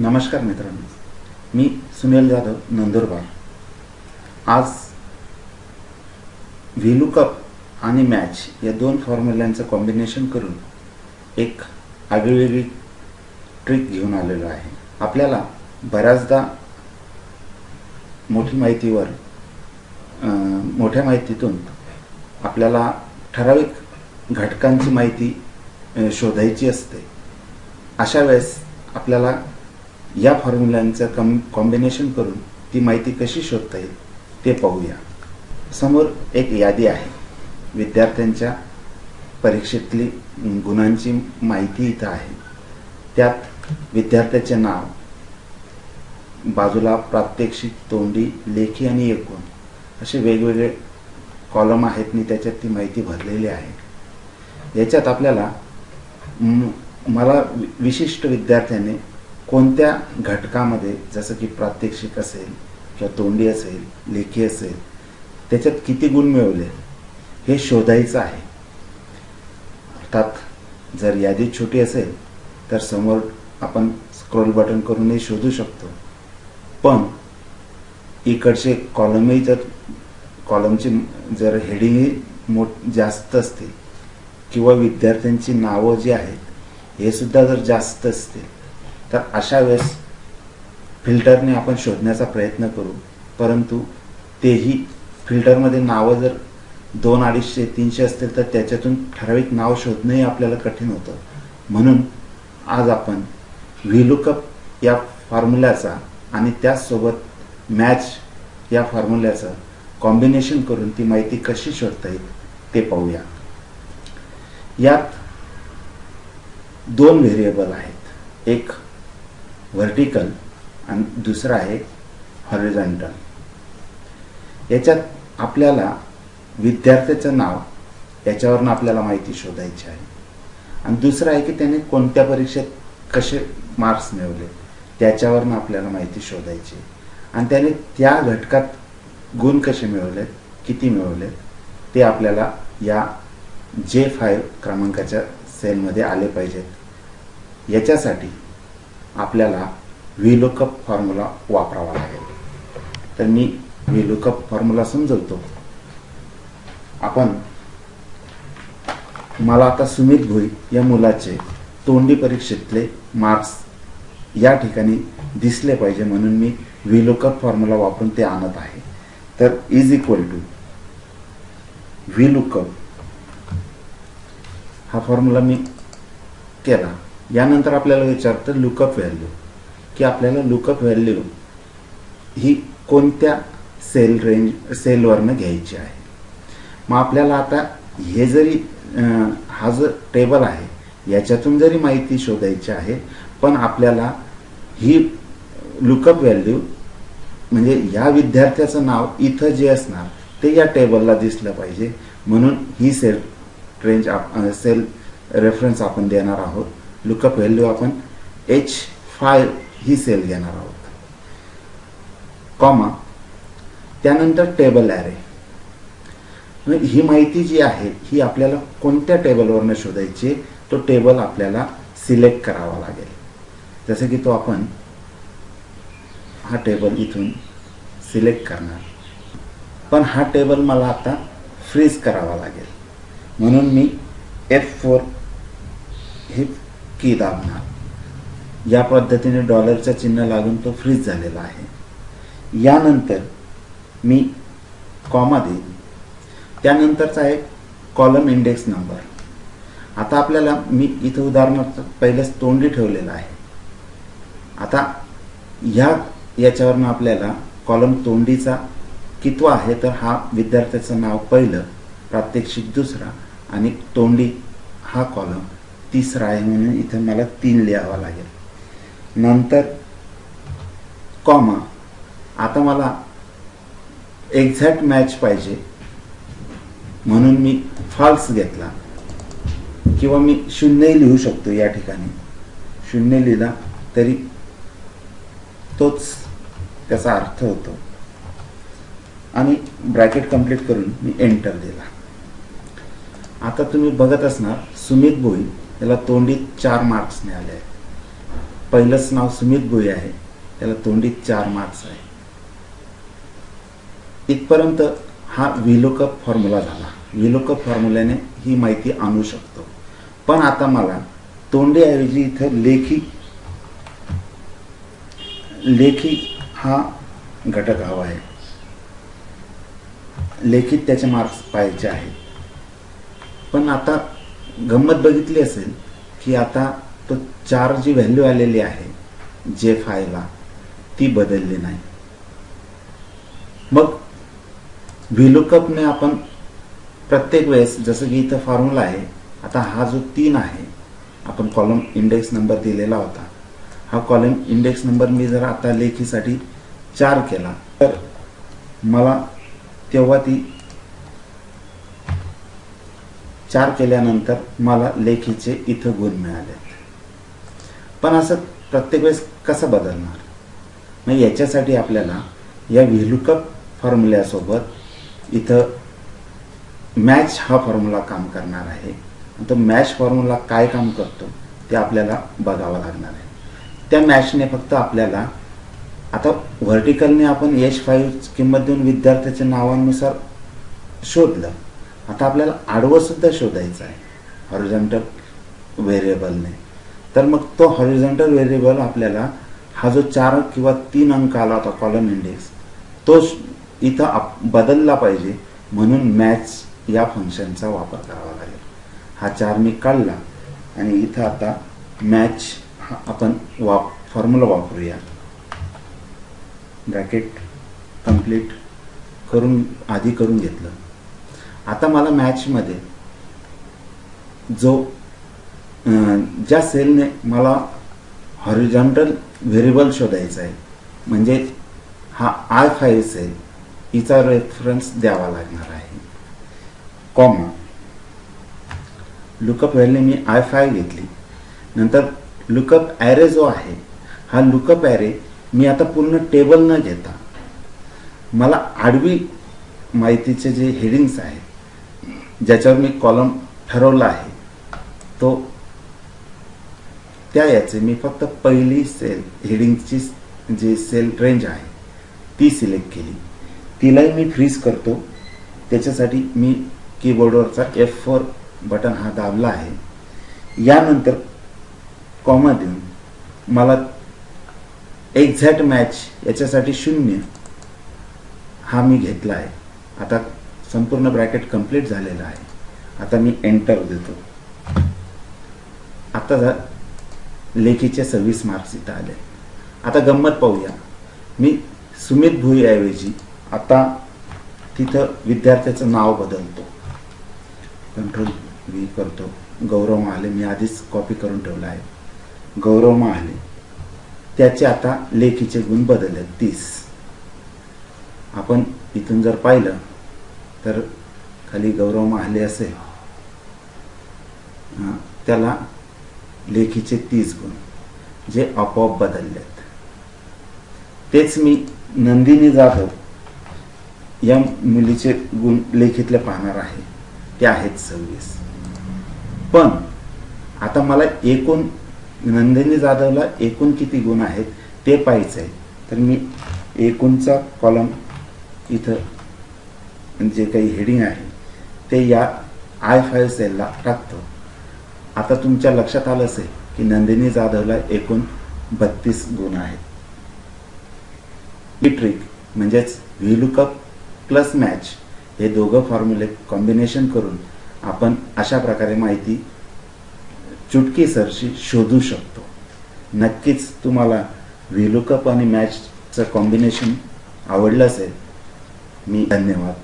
नमस्कार मित्रांनो. मी सुनील जाधव नंदुरबार. आज व्हिलुकप आणि मॅच या दोन फॉर्म्युल्यांचं कॉम्बिनेशन करून एक आगळीवेगळी ट्रिक घेऊन आलेलो आहे. आपल्याला बऱ्याचदा मोठी माहितीवर मोठ्या माहितीतून आपल्याला ठराविक घटकांची माहिती शोधायची असते. अशा वेळेस आपल्याला या फॉर्म्युलांचं कम कॉम्बिनेशन करून ती माहिती कशी शोधता येईल ते पाहूया. समोर एक यादी आहे. विद्यार्थ्यांच्या परीक्षेतली गुणांची माहिती इथं आहे. त्यात विद्यार्थ्याचे नाव बाजूला प्रात्यक्षिक तोंडी लेखी आणि एकूण असे वेगवेगळे कॉलम आहेत मी त्याच्यात ती माहिती भरलेली आहे. याच्यात आपल्याला मला वि- विशिष्ट विद्यार्थ्याने कोणत्या घटकामध्ये जसं की प्रात्यक्षिक असेल किंवा तोंडी असेल लेखी असेल त्याच्यात किती गुण मिळवले? हे शोधायचं आहे. अर्थात जर यादी छोटी असेल तर समोर आपण स्क्रोल बटन करूनही शोधू शकतो. पण इकडचे कॉलमही जर कॉलमची जर हेडिंगही मोठ जास्त असतील किंवा विद्यार्थ्यांची नावं जी आहेत हे सुद्धा जर जास्त असतील तर अशा वेळेस फिल्टरने आपण शोधण्याचा प्रयत्न करू. परंतु तेही फिल्टरमध्ये नावं जर दोन अडीचशे तीनशे असतील तर त्याच्यातून ठराविक नाव शोधणंही आपल्याला कठीण होतं. म्हणून आज आपण व्हिलुकअप या फॉर्म्युल्याचा आणि त्याचसोबत मॅच या फॉर्म्युल्याचं कॉम्बिनेशन करून ती माहिती कशी शोधता येईल ते पाहूया. यात दोन व्हेरिएबल आहेत. एक व्हर्टिकल आणि दुसरा आहे हॉरिझॉन्टल याच्यात आपल्याला विद्यार्थ्याचं नाव याच्यावरनं आपल्याला माहिती शोधायची आहे. आणि दुसरं आहे की त्याने कोणत्या परीक्षेत कसे मार्क्स मिळवले त्याच्यावरनं आपल्याला माहिती शोधायची आहे. आणि त्याने त्या घटकात गुण कसे मिळवले किती मिळवले ते आपल्याला या जे फाईव्ह क्रमांकाच्या सेलमध्ये आले पाहिजेत. याच्यासाठी आपल्याला व्हिलुकअप फॉर्म्युला वापरावा लागेल. तर मी व्हिलुकअप फॉर्म्युला समजवतो. आपण मला आता सुमित भोई या मुलाचे तोंडी परीक्षेतले मार्क्स या ठिकाणी दिसले पाहिजे म्हणून मी व्हिलुकअप फॉर्म्युला वापरून ते आणत आहे. तर इज इक्वल टू व्हिलुकअप हा फॉर्म्युला मी केला. यानंतर आपल्याला विचारतं लुकअप व्हॅल्यू की आपल्याला लुकअप व्हॅल्यू ही कोणत्या सेल रेंज सेलवरनं घ्यायची आहे. मग आपल्याला आता हे जरी हा जो टेबल आहे याच्यातून जरी माहिती शोधायची आहे पण आपल्याला ही लुकअप व्हॅल्यू म्हणजे या विद्यार्थ्याचं नाव इथं जे असणार ते या टेबलला दिसलं पाहिजे. म्हणून ही सेल रेंज आप सेल रेफरन्स आपण देणार आहोत. लुकअप व्हॅल्यू आपण एच फाय ही सेल घेणार आहोत. कॉमा त्यानंतर टेबल ॲरे म्हणजे ही माहिती जी आहे ही आपल्याला कोणत्या टेबलवरनं शोधायची तो टेबल आपल्याला सिलेक्ट करावा लागेल. जसं की तो आपण हा टेबल इथून सिलेक्ट करणार. पण हा टेबल मला आता फ्रीज करावा लागेल. म्हणून मी एफ फोर हे की दाबणार. या पद्धतीने डॉलरचं चिन्ह लागून तो फ्रीज झालेला आहे. यानंतर मी कॉमा देईन. त्यानंतरचा आहे कॉलम इंडेक्स नंबर आता आपल्याला मी इथं उदाहरणार्थ पहिलंच तोंडी ठेवलेलं आहे. आता ह्या याच्यावरनं आपल्याला कॉलम तोंडीचा कितवा आहे तर हा विद्यार्थ्याचं नाव पहिलं प्रात्यक्षिक दुसरा आणि तोंडी हा कॉलम तिसरा आहे म्हणून इथं मला तीन लिहावा लागेल. नंतर कॉमा आता मला एक्झॅक्ट मॅच पाहिजे. म्हणून मी फॉल्स घेतला. किंवा मी शून्यही लिहू शकतो या ठिकाणी. शून्य लिहिला तरी तोच त्याचा अर्थ होतो. आणि ब्रॅकेट कंप्लीट करून मी एंटर दिला. आता तुम्ही बघत असणार सुमित भोई याला तोंडीत चार मार्क्स मिळाले आहेत. पहिलंच नाव सुमित भुई आहे. त्याला तोंडी चार मार्क्स आहे इथपर्यंत हा विलोकप फॉर्म्युला झाला. विलोकप फॉर्म्युल्याने ही माहिती आणू शकतो. पण आता मला तोंडीऐवजी इथं लेखी लेखी हा घटक हवा आहे. लेखित त्याचे मार्क्स पाहिजे आहेत. पण आता गंमत बघितली असेल की आता तो चार जी व्हॅल्यू आलेली आहे जे फायला ती बदलली नाही. मग व्हिलुकअपने आपण प्रत्येक वेळेस जसं की इथं फॉर्म्युला आहे आता हा जो तीन आहे आपण कॉलम इंडेक्स नंबर दिलेला होता. हा कॉलम इंडेक्स नंबर मी जर आता लेखीसाठी चार केला तर मला तेव्हा ती चार केल्यानंतर मला लेखीचे इथं गुण मिळाले पण असं प्रत्येक वेळेस कसं बदलणार? मग याच्यासाठी आपल्याला या व्हिलुकप फॉर्म्युल्यासोबत इथं मॅच हा फॉर्म्युला काम करणार आहे. तो मॅच फॉर्म्युला काय काम करतो ते आपल्याला बघावं लागणार आहे. त्या मॅचने फक्त आपल्याला आता व्हर्टिकलने आपण एच फाईव्ह किंमत देऊन विद्यार्थ्याच्या नावानुसार शोधलं. आता आपल्याला आडवंसुद्धा शोधायचं आहे. हॉरिझॉन्टल व्हेरिएबलने तर मग तो हॉरिझॉन्टल व्हेरिएबल आपल्याला हा जो चार किंवा तीन अंक आला होता कॉलम इंडेक्स तो इथं आप- बदलला पाहिजे. म्हणून मॅच या फंक्शनचा वापर करावा लागेल. हा चार मी काढला आणि इथं आता मॅच हा आपण वाप फॉर्म्युला वापरूया. ब्रॅकेट कंप्लीट करून आधी करून घेतलं. आता मला मॅचमध्ये जो ज्या सेलने मला हॉरिझॉन्टल व्हेरिएबल शोधायचा आहे म्हणजे हा आय फाईव्ह सेल हिचा रेफरन्स द्यावा लागणार आहे. कॉमा लुकअप व्हॅल्यू मी आय फाईव्ह घेतली. नंतर लुकअप ॲरे जो आहे हा लुकअप ॲरे मी आता पूर्ण टेबल न घेता मला आडवी माहितीचे जे हेडिंग्स आहेत ज्याच्यावर मी कॉलम ठरवला आहे तो त्या याचे मी फक्त पहिली सेल हेडिंगची जी सेल रेंज आहे ती सिलेक्ट केली. तिलाही मी फ्रीज करतो. त्याच्यासाठी मी कीबोर्डवरचा एफ फोर बटन हा दाबला आहे. यानंतर कॉमा देऊन मला एक्झॅक्ट मॅच याच्यासाठी शून्य हा मी घेतला आहे. आता संपूर्ण ब्रॅकेट कंप्लीट झालेला आहे. आता मी एंटर देतो. आता लेखीचे सव्वीस मार्क्स इथं आले. आता गंमत पाहूया. मी सुमित भुईऐवजी आता तिथं विद्यार्थ्याचं नाव बदलतो. कंट्रोल मी करतो. गौरव महाले मी आधीच कॉपी करून ठेवला आहे. गौरव महाले त्याचे आता लेखीचे गुण बदलले. तीस. आपण इथून जर पाहिलं तर खाली गौरव महाले असेल त्याला लेखीचे तीस गुण जे आपोआप बदललेत. तेच मी नंदिनी जाधव या मुलीचे गुण लेखीतले पाहणार आहे. ते आहेत सव्वीस. पण आता मला एकूण नंदिनी जाधवला एकूण किती गुण आहेत ते पाहायचं आहे तर मी एकूणचा कॉलम इथं म्हणजे जे काही हेडिंग आहे ते या आय फाय सेलला टाकतो. आता तुमच्या लक्षात आलं असेल की नंदिनी जाधवला एकूण बत्तीस गुण आहेत. ही ट्रिक म्हणजेच व्हिलुकअप प्लस मॅच हे दोघं फॉर्म्युले कॉम्बिनेशन करून आपण अशा प्रकारे माहिती चुटकी सरशी शोधू शकतो. नक्कीच तुम्हाला व्हिलुकअप आणि मॅचचं कॉम्बिनेशन आवडलं असेल. मी धन्यवाद.